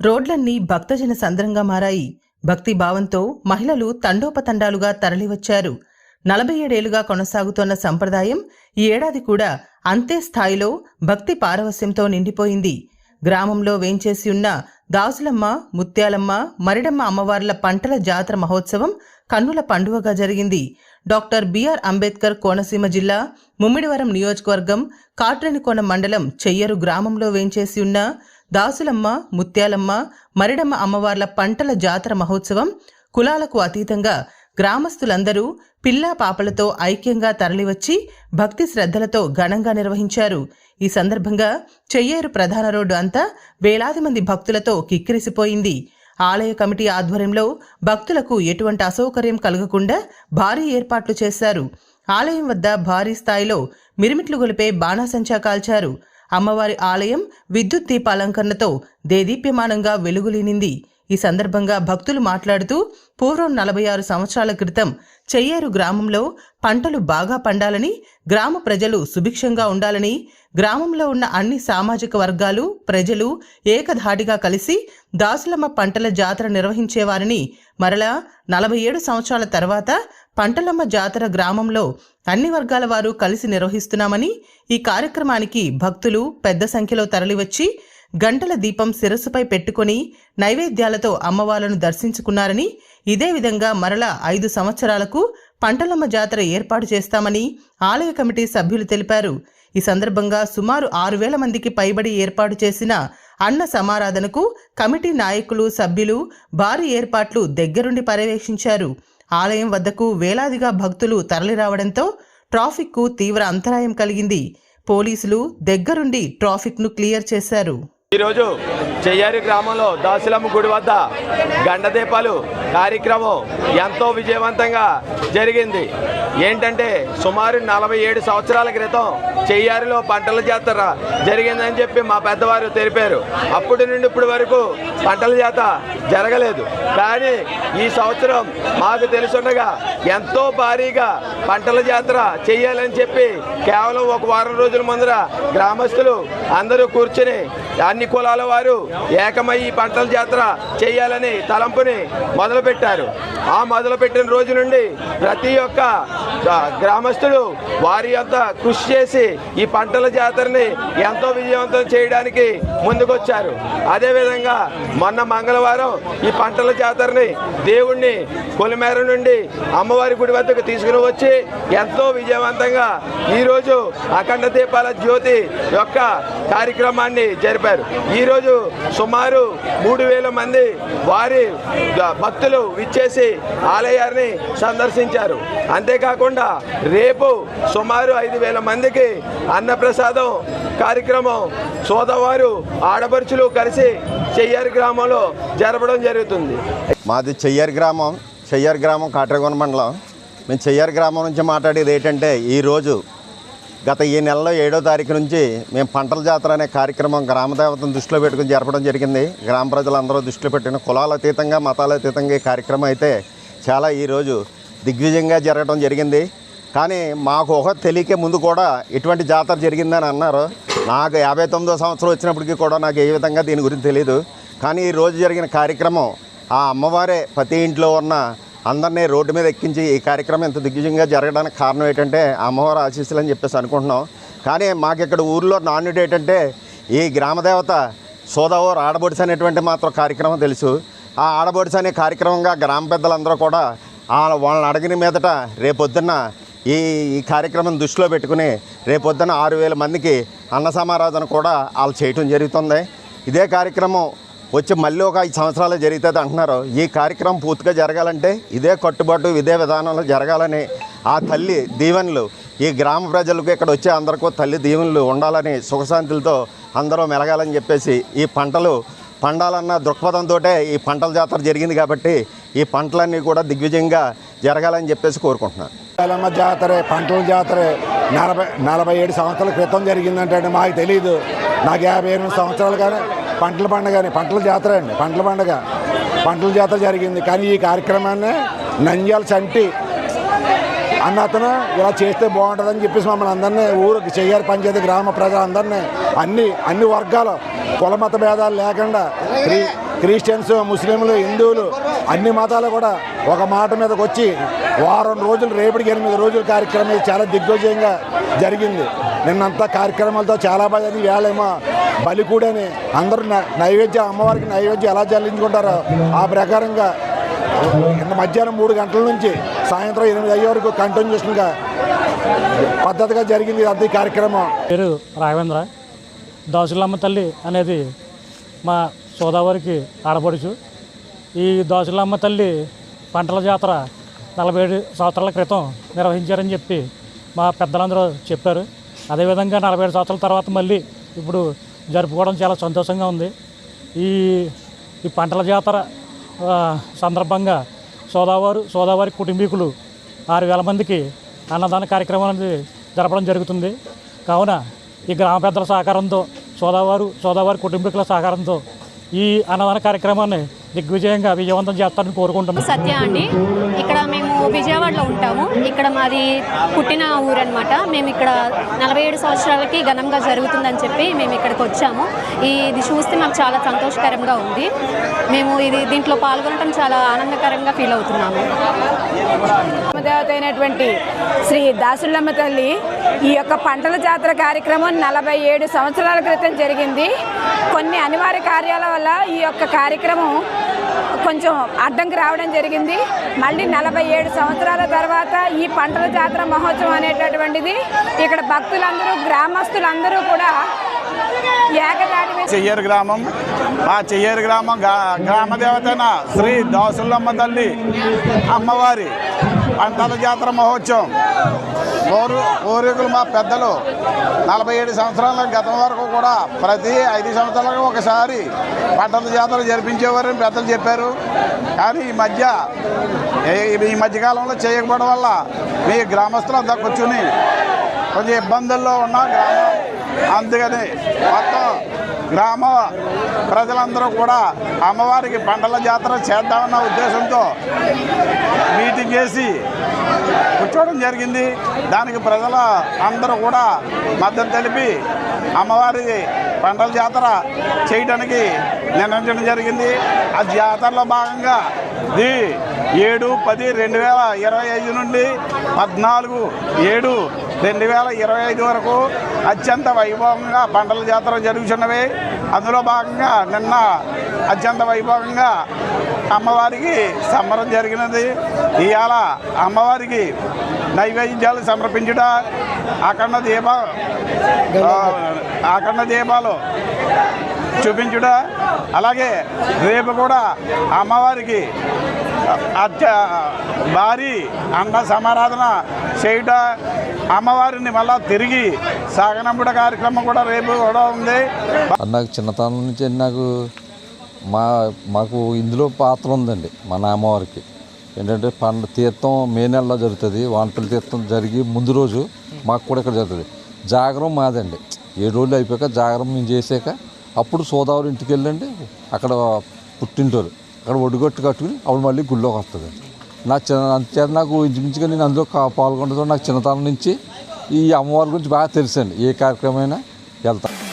రోడ్లన్నీ భక్తజన సంద్రంగా మారాయి. భక్తి భావంతో మహిళలు తండోపతండాలుగా తరలివచ్చారు. నలభై ఏడేళ్ళుగా కొనసాగుతోన్న సంప్రదాయం ఈ ఏడాది కూడా అంతే స్థాయిలో భక్తి పారవస్యంతో నిండిపోయింది. గ్రామంలో వేంచేసి ఉన్న దాసులమ్మ ముత్యాలమ్మ మరిడమ్మ అమ్మవార్ల పంటల జాతర మహోత్సవం కన్నుల పండుగగా జరిగింది. డాక్టర్ బిఆర్ అంబేద్కర్ కోనసీమ జిల్లా ముమ్మిడివరం నియోజకవర్గం కాట్రేనికోన మండలం చెయ్యరు గ్రామంలో వేంచేసి ఉన్న దాసులమ్మ ముత్యాలమ్మ మరిడమ్మ అమ్మవార్ల పంటల జాతర మహోత్సవం కులాలకు అతీతంగా గ్రామస్తులందరూ పిల్లా పాపలతో ఐక్యంగా తరలివచ్చి భక్తి శ్రద్ధలతో ఘనంగా నిర్వహించారు. ఈ సందర్భంగా చెయ్యేరు ప్రధాన రోడ్డు అంతా వేలాది మంది భక్తులతో కిక్కిరిసిపోయింది. ఆలయ కమిటీ ఆధ్వర్యంలో భక్తులకు ఎటువంటి అసౌకర్యం కలగకుండా భారీ ఏర్పాట్లు చేశారు. ఆలయం వద్ద భారీ స్థాయిలో మిరుమిట్లు గొలిపే బాణాసంచా కాల్చారు. అమ్మవారి ఆలయం విద్యుత్ దీపాలంకరణతో దేదీప్యమానంగా వెలుగులీనింది. ఈ సందర్భంగా భక్తులు మాట్లాడుతూ పూర్వం నలభై ఆరు సంవత్సరాల క్రితం చెయ్యేరు గ్రామంలో పంటలు బాగా పండాలని గ్రామ ప్రజలు సుభిక్షంగా ఉండాలని గ్రామంలో ఉన్న అన్ని సామాజిక వర్గాలు ప్రజలు ఏకధాటిగా కలిసి దాసులమ్మ పంటల జాతర నిర్వహించేవారని మరలా నలభై ఏడు సంవత్సరాల తర్వాత పంటలమ్మ జాతర గ్రామంలో అన్ని వర్గాల వారు కలిసి నిర్వహిస్తున్నామని ఈ కార్యక్రమానికి భక్తులు పెద్ద సంఖ్యలో తరలివచ్చి గంటల దీపం శిరస్సుపై పెట్టుకొని నైవేద్యాలతో అమ్మవార్లను దర్శించుకున్నారని ఇదే విధంగా మరలా ఐదు సంవత్సరాలకు పంటలమ్మ జాతర ఏర్పాటు చేస్తామని ఆలయ కమిటీ సభ్యులు తెలిపారు. ఈ సందర్భంగా సుమారు ఆరు వేల మందికి పైబడి ఏర్పాటు చేసిన అన్న సమారాధనకు కమిటీ నాయకులు సభ్యులు భారీ ఏర్పాట్లు దగ్గరుండి పర్యవేక్షించారు. ఆలయం వద్దకు వేలాదిగా భక్తులు తరలిరావడంతో ట్రాఫిక్కు తీవ్ర అంతరాయం కలిగింది. పోలీసులు దగ్గరుండి ట్రాఫిక్ను క్లియర్ చేశారు. ఈరోజు చెయ్యారి గ్రామంలో దాసులమ్మ గుడి వద్ద గండదీపాలు కార్యక్రమం ఎంతో విజయవంతంగా జరిగింది. ఏంటంటే సుమారు నలభై ఏడు సంవత్సరాల క్రితం చెయ్యారిలో పంటల జాతర జరిగిందని చెప్పి మా పెద్దవారు తెలిపారు. అప్పటి నుండి ఇప్పటి వరకు పంటల జాత జరగలేదు. కానీ ఈ సంవత్సరం మాకు తెలుసుండగా ఎంతో భారీగా పంటల జాతర చేయాలని చెప్పి కేవలం ఒక వారం రోజుల ముందర గ్రామస్తులు అందరూ కూర్చుని అన్ని కులాల వారు ఏకమై ఈ పంటల జాతర చేయాలని తలంపుని మొదలుపెట్టారు. ఆ మొదలుపెట్టిన రోజు నుండి ప్రతి ఒక్క ఆ, గ్రామస్తుడు వారి యొక్క కృషి చేసి ఈ పంటల జాతరని ఎంతో విజయవంతం చేయడానికి ముందుకొచ్చారు. అదేవిధంగా మొన్న మంగళవారం ఈ పంటల జాతరని దేవుణ్ణి కొలిమేర నుండి అమ్మవారి గుడి వద్దకు తీసుకుని వచ్చి ఎంతో విజయవంతంగా ఈరోజు అఖండ దీపాల జ్యోతి యొక్క కార్యక్రమాన్ని జరిపారు. ఈరోజు సుమారు మూడు వేల మంది వారి భక్తులు విచ్చేసి ఆలయాన్ని సందర్శించారు. అంతేకాకుండా రేపు సుమారు ఐదు వేల మందికి అన్నప్రసాదం కార్యక్రమం సోదవారు ఆడపడుచులు కలిసి చెయ్యారు గ్రామంలో జరపడం జరుగుతుంది. మాది చెయ్యారు గ్రామం చెయ్యారు గ్రామం కాట్రగొండ మండలం. మేము చెయ్యారు గ్రామం నుంచి మాట్లాడేది ఏంటంటే ఈరోజు గత ఈ నెలలో ఏడో తారీఖు నుంచి మేము పంటల జాతర అనే కార్యక్రమం గ్రామదేవతను దృష్టిలో పెట్టుకుని జరపడం జరిగింది. గ్రామ ప్రజలందరూ దృష్టిలో పెట్టిన కులాల అతీతంగా మతాల అతీతంగా ఈ కార్యక్రమం అయితే చాలా ఈరోజు దిగ్విజయంగా జరగడం జరిగింది. కానీ మాకు ఒక తెలియకే ముందు కూడా ఇటువంటి జాతర జరిగిందని అన్నారు. నాకు యాభై తొమ్మిదో సంవత్సరం వచ్చినప్పటికీ కూడా నాకు ఏ విధంగా దీని గురించి తెలియదు కానీ ఈ రోజు జరిగిన కార్యక్రమం ఆ అమ్మవారే ప్రతి ఇంట్లో ఉన్న అందరినీ రోడ్డు మీద ఎక్కించి ఈ కార్యక్రమం ఇంత దిగ్విజయంగా జరగడానికి కారణం ఏంటంటే అమ్మవారు ఆశీస్సులు అని చెప్పేసి అనుకుంటున్నాం. కానీ మాకు ఇక్కడ ఊర్లో నాణ్యుడు ఏంటంటే ఈ గ్రామదేవత సోదావోర్ ఆడబొడిసి అనేటువంటి మాత్రం కార్యక్రమం తెలుసు. ఆ ఆడబొడిసి అనే కార్యక్రమంగా గ్రామ పెద్దలందరూ కూడా వాళ్ళని అడిగిన మీదట రేపొద్దున్న ఈ ఈ కార్యక్రమం దృష్టిలో పెట్టుకుని రేపొద్దున ఆరు వేల మందికి అన్న సమారాధన కూడా వాళ్ళు చేయటం జరుగుతుంది. ఇదే కార్యక్రమం వచ్చి మళ్ళీ ఒక ఐదు సంవత్సరాలు జరుగుతుంది అంటున్నారు. ఈ కార్యక్రమం పూర్తిగా జరగాలంటే ఇదే కట్టుబాటు ఇదే విధానంలో జరగాలని ఆ తల్లి దీవెనలు ఈ గ్రామ ప్రజలకు ఇక్కడ వచ్చే అందరికీ తల్లి దీవెనలు ఉండాలని సుఖశాంతులతో అందరూ మెలగాలని చెప్పేసి ఈ పంటలు పండాలన్న దృక్పథంతో ఈ పంటల జాతర జరిగింది కాబట్టి ఈ పంటలన్నీ కూడా దిగ్విజయంగా జరగాలని చెప్పేసి కోరుకుంటున్నాను. పండాలమ్మ జాతర పంటల జాతర నలభై నలభై ఏడు సంవత్సరాల క్రితం జరిగిందంటే మాకు తెలియదు నాకు యాభై ఎనిమిది సంవత్సరాలు కానీ పంటల పండుగ పంటల జాతర అండి పంటల పండుగ. పంటల జాతర జరిగింది. కానీ ఈ కార్యక్రమాన్ని నంద్యాల చంటి అన్న అతను ఇలా చేస్తే బాగుంటుందని చెప్పేసి మమ్మల్ని అందరినీ ఊరు చెయ్యాలి పంచాయతీ గ్రామ ప్రజలందరినీ అన్ని అన్ని వర్గాలు కులమత భేదాలు లేకుండా క్రిస్టియన్స్ ముస్లింలు హిందువులు అన్ని మతాలు కూడా ఒక మాట మీదకి వచ్చి వారం రోజులు రేపటికి ఎనిమిది రోజుల కార్యక్రమం చాలా దిగ్విజయంగా జరిగింది. నిన్నంతా కార్యక్రమాలతో చాలా బాగా వేళేమో బలికూడని అందరూ నైవేద్యం అమ్మవారికి నైవేద్యం ఎలా చెల్లించుకుంటారో ఆ ప్రకారంగా మధ్యాహ్నం మూడు గంటల నుంచి సాయంత్రం ఎనిమిది అయ్యే వరకు కంటిన్యూషన్గా పద్ధతిగా జరిగింది అది కార్యక్రమం. పేరు రాఘవేంద్ర. దాసులమ్మ తల్లి అనేది మా సోదావారికి ఆడపడుచు. ఈ దాసులమ్మ తల్లి పంటల జాతర నలభై ఏడు సంవత్సరాల క్రితం నిర్వహించారని చెప్పి మా పెద్దలందరూ చెప్పారు. అదేవిధంగా నలభై ఏడు సంవత్సరాల తర్వాత మళ్ళీ ఇప్పుడు జరుపుకోవడం చాలా సంతోషంగా ఉంది. ఈ ఈ పంటల జాతర సందర్భంగా సోదావారు సోదావారి కుటుంబీకులు ఆరు వేల మందికి అన్నదాన కార్యక్రమం అనేది జరపడం జరుగుతుంది. కావున ఈ గ్రామ పెద్దల సహకారంతో సోదావారు సోదావారి కుటుంబీకుల సహకారంతో ఈ అన్నదాన కార్యక్రమాన్ని దిగ్విజయంగా విజయవంతం చేస్తారని కోరుకుంటున్నాను సత్య అండి విజయవాడలో ఉంటాము. ఇక్కడ మాది పుట్టిన ఊరు అనమాట మేము ఇక్కడ నలభై ఏడు సంవత్సరాలకి ఘనంగా జరుగుతుందని చెప్పి మేము ఇక్కడికి వచ్చాము. ఇది చూస్తే మాకు చాలా సంతోషకరంగా ఉంది. మేము ఇది దీంట్లో పాల్గొనడం చాలా ఆనందకరంగా ఫీల్ అవుతున్నాము. దేవత అయినటువంటి శ్రీ దాసులమ్మ తల్లి ఈ యొక్క పంటల జాతర కార్యక్రమం నలభై ఏడు సంవత్సరాల క్రితం జరిగింది. కొన్ని అనివార్య కార్యాల వల్ల ఈ యొక్క కార్యక్రమం కొంచెం అడ్డంకి రావడం జరిగింది. మళ్ళీ నలభై ఏడు సంవత్సరాల తర్వాత ఈ పంటల జాతర మహోత్సవం అనేటటువంటిది ఇక్కడ భక్తులందరూ గ్రామస్తులందరూ కూడా ఏకదాటి చెయ్యరు గ్రామం. మా చెయ్యరు గ్రామం గా- గ్రామ దేవతైన శ్రీ దాసులమ్మ తల్లి అమ్మవారి పంటల జాతర మహోత్సవం. పూర్వ పూర్వీకులు మా పెద్దలు. నలభై ఏడు సంవత్సరాల గతం వరకు కూడా ప్రతి ఐదు సంవత్సరాలకు ఒకసారి పంటల జాతర జరిపించేవారని పెద్దలు చెప్పారు. కానీ ఈ మధ్య ఈ- మధ్యకాలంలో చేయకపోవడం వల్ల మీ గ్రామస్తులంతా కూర్చుని కొంచెం ఇబ్బందుల్లో ఉన్న గ్రామం అందుకని మొత్తం గ్రామ ప్రజలందరూ కూడా అమ్మవారికి పంటల జాతర చేద్దామన్న ఉద్దేశంతో మీటింగ్ చేసి కూర్చోవడం జరిగింది. దానికి ప్రజల అందరూ కూడా మద్దతు తెలిపి అమ్మవారి పంటల జాతర చేయడానికి నిర్ణయించడం జరిగింది. ఆ జాతరలో భాగంగా ఇది ఏడు పది రెండు వేల ఇరవై ఐదు నుండి పద్నాలుగు ఏడు రెండు వేల ఇరవై ఐదు వరకు అత్యంత వైభవంగా పంటల జాతర జరుగుతున్నవి అందులో భాగంగా నిన్న అత్యంత వైభవంగా అమ్మవారికి సంబరం జరిగినది. ఇవాళ అమ్మవారికి నైవేద్యాలు సమర్పించుట అఖండ దీప అఖండ దీపాలు చూపించుట అలాగే రేపు కూడా అమ్మవారికి అత్య భారీ అంగ సమారాధన చేయుట అమ్మవారిని మళ్ళా తిరిగి సాగనంపుడ కార్యక్రమం కూడా రేపు కూడా ఉంది. నాకు చిన్నతనం నుంచి నాకు మా మాకు ఇందులో పాత్ర ఉందండి మా అమ్మవారికి ఏంటంటే పండు తీర్థం మే నెలలో జరుగుతుంది వానపల్లి తీర్థం జరిగి ముందు రోజు మాకు కూడా ఇక్కడ జరుగుతుంది. జాగరం మాదండి ఏడు రోజులు అయిపోయాక జాగరం మేము చేసాక అప్పుడు సోదావరి ఇంటికి వెళ్ళండి అక్కడ పుట్టింటారు అక్కడ ఒడిగొట్టు కట్టుకుని అప్పుడు మళ్ళీ గుళ్ళోకి వస్తుంది. నా చిన్న అంతేత నాకు ఇంచుమించుగా నేను అందులో కా- పాల్గొనడంతో నాకు చిన్నతనం నుంచి ఈ అమ్మవారి గురించి బాగా తెలుసండి. ఏ కార్యక్రమమైనా వెళ్తాను